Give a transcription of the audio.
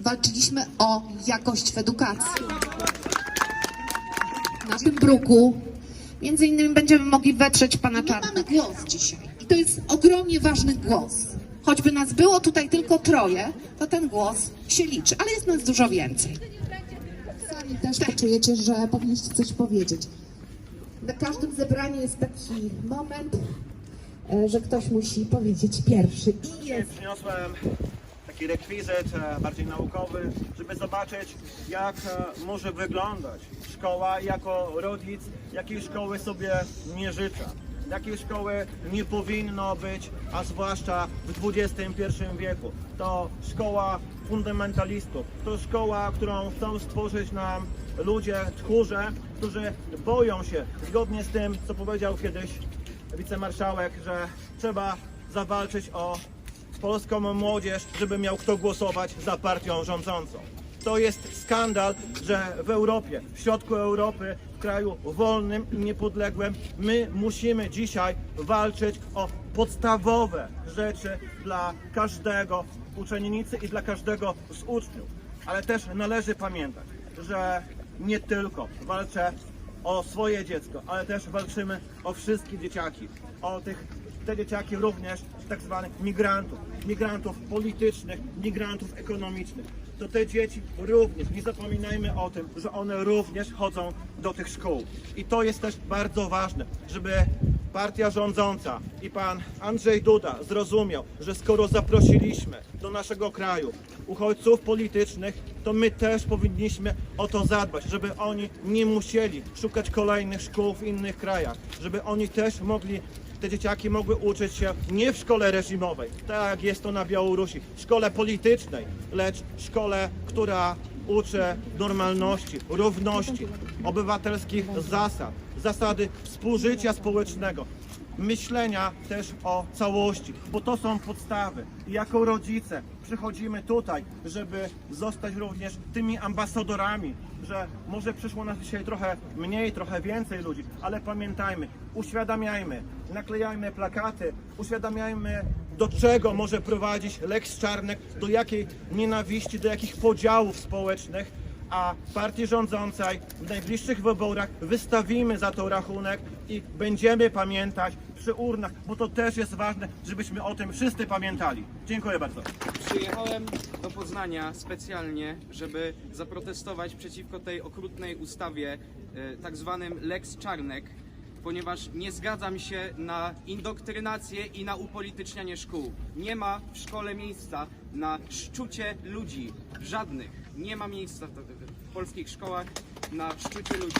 walczyliśmy o jakość w edukacji. Na tym bruku między innymi będziemy mogli wetrzeć pana Czarnka. mamy głos dzisiaj i to jest ogromnie ważny głos. Choćby nas było tutaj tylko troje, to ten głos się liczy, ale jest nas dużo więcej. Sami też poczujecie, że powinniście coś powiedzieć. Na każdym zebraniu jest taki moment, e, że ktoś musi powiedzieć pierwszy i jest przyniosłem taki rekwizyt e, bardziej naukowy, żeby zobaczyć jak e, może wyglądać szkoła jako rodzic, jakiej szkoły sobie nie życzę. Jakiej szkoły nie powinno być, a zwłaszcza w XXI wieku. To szkoła fundamentalistów, to szkoła, którą chcą stworzyć nam ludzie, tchórze, którzy boją się, zgodnie z tym, co powiedział kiedyś wicemarszałek, że trzeba zawalczyć o polską młodzież, żeby miał kto głosować za partią rządzącą. To jest skandal, że w Europie, w środku Europy, w kraju wolnym i niepodległym, my musimy dzisiaj walczyć o podstawowe rzeczy dla każdego uczennicy i dla każdego z uczniów. Ale też należy pamiętać, że nie tylko walczę o swoje dziecko, ale też walczymy o wszystkie dzieciaki, o tych te dzieciaki również tak zwanych migrantów, migrantów politycznych, migrantów ekonomicznych. To te dzieci również, nie zapominajmy o tym, że one również chodzą do tych szkół. I to jest też bardzo ważne, żeby partia rządząca i pan Andrzej Duda zrozumiał, że skoro zaprosiliśmy do naszego kraju uchodźców politycznych, to my też powinniśmy o to zadbać, żeby oni nie musieli szukać kolejnych szkół w innych krajach, żeby oni też mogli te dzieciaki mogły uczyć się nie w szkole reżimowej, tak jest to na Białorusi, szkole politycznej, lecz szkole, która uczy normalności, równości, obywatelskich zasad, zasady współżycia społecznego, myślenia też o całości, bo to są podstawy. I jako rodzice przychodzimy tutaj, żeby zostać również tymi ambasadorami, że może przyszło nas dzisiaj trochę mniej, trochę więcej ludzi, ale pamiętajmy, uświadamiajmy, naklejajmy plakaty, uświadamiajmy do czego może prowadzić Lex Czarnek, do jakiej nienawiści, do jakich podziałów społecznych, a partii rządzącej w najbliższych wyborach wystawimy za to rachunek i będziemy pamiętać przy urnach, bo to też jest ważne, żebyśmy o tym wszyscy pamiętali. Dziękuję bardzo. Przyjechałem do Poznania specjalnie, żeby zaprotestować przeciwko tej okrutnej ustawie, e, tak zwanym Lex Czarnek, ponieważ nie zgadzam się na indoktrynację i na upolitycznianie szkół. Nie ma w szkole miejsca na szczucie ludzi, żadnych. Nie ma miejsca w, polskich szkołach na szczucie ludzi.